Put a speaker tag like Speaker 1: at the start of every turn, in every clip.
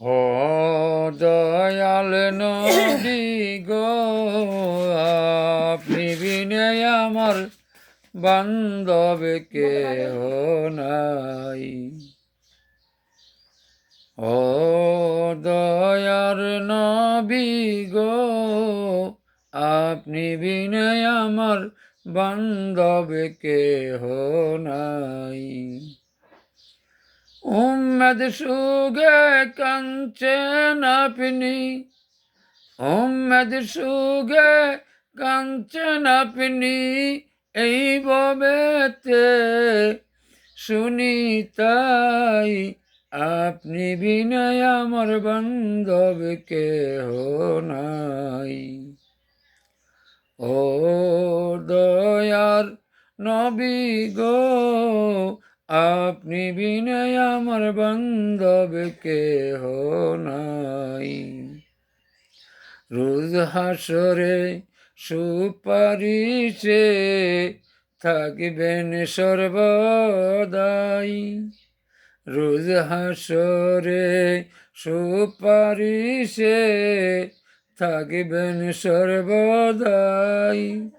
Speaker 1: ও দয়াল নবী গো, আপনি বিনে আমার বান্ধব কেহ নাই। ও দয়ার নবী গো, আপনি বিনে আমার বান্ধব কেহ নাই। উম্মদ সুগে কাঞ্চন আপনি উম্মদ সুগে কাঞ্চন আপনি এই ববেতে। শুনি তাই আপনি বিনয় আমার বান্ধব, কেহ নাই। ও দয়ার নবী গো আপনি বিনয় আমার বান্ধব, কেহ নাই। রোজ হাসরে সুপারিশে থাকবেন সর্বদাই। রোজ হাসরে সুপারিশে থাকবেন সর্বদাই।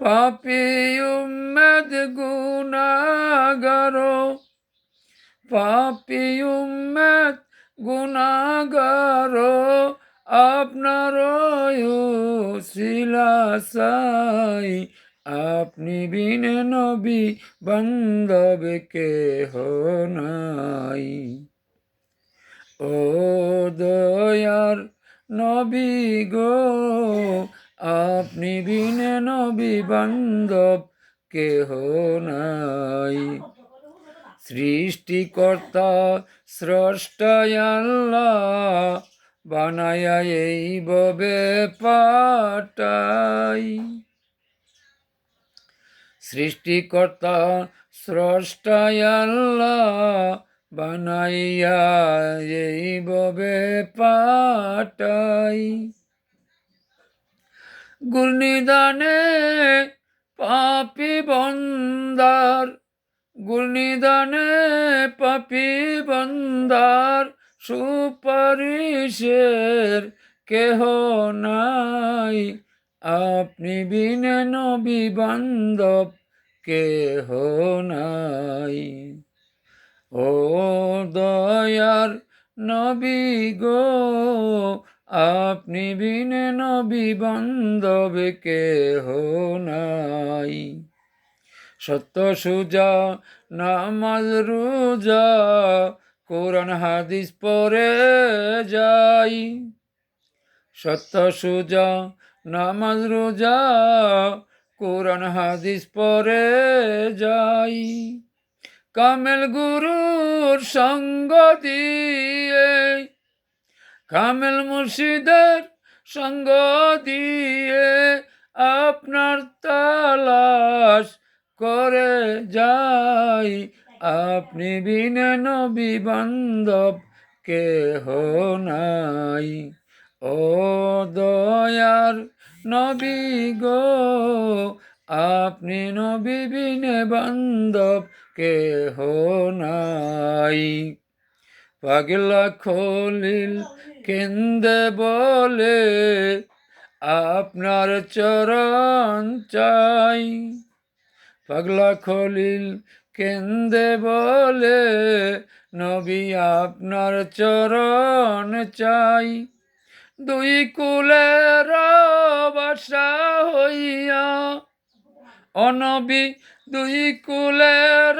Speaker 1: পাপি উম্মদ গুনাগার পাপি উম্মদ গুনাগার আপনার শিলাসাই আপনি বিন নবী বান্ধব কেহ নাই। ও দয়ার নবী গো আপনি বিনে নবী বান্ধব, কেহ নাই। সৃষ্টিকর্তা স্রষ্টায় আল্লাহ, বানায়া এই ববে পাটাই। সৃষ্টিকর্তা স্রষ্টায় বানাইয়া এই ববে পাটাই। গুর্নিদানে পাপি বন্দার গুর্নিদানে পাপি বন্দার সুপারিশের কেহ নাই। আপনি বিনে নবী বান্ধব কেহ নাই। ও দয়ার নবী গো আপনি বিনে নবী বান্ধব কেহ নাই। সত্য সুজা, নামাজ রোজা, কোরআন, হাদিস পরে যাই। সত্য সুজা, নামাজ রোজা, কোরআন, হাদিস পরে যাই। কামেল গুরুর সঙ্গ দিয়ে কামেল মুর্শিদের সঙ্গ দিয়ে আপনার তালাশ করে যাই। আপনি বিনে নবী বান্ধব কেহ নাই। ও দয়ার নবী গো, আপনি নবী বিনে বান্ধব কেহ নাই। পাগলা খলিল কেন্দে বলে, আপনার চরণ চাই। পাগলা খলিল কেন্দে বলে, নবী, আপনার চরণ চাই। দুই কুলের বাসা হইয়া, অনবী দুই কুলের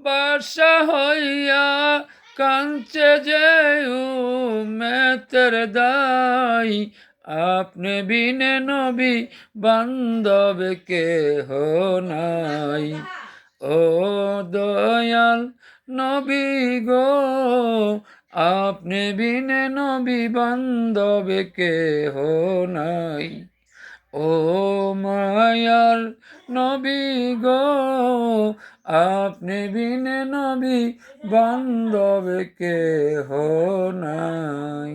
Speaker 1: বাসা হইয়া কাঞ্চে যে মেতের দাই আপনি বিনে নবী বান্ধব কেহ নাই। ও দয়াল নবী গো, আপনি বিনে নবী বান্ধব কেহ নাই। ও মায়ার নবী গো আপনি বিনে নবী বান্ধব কেহ নাই।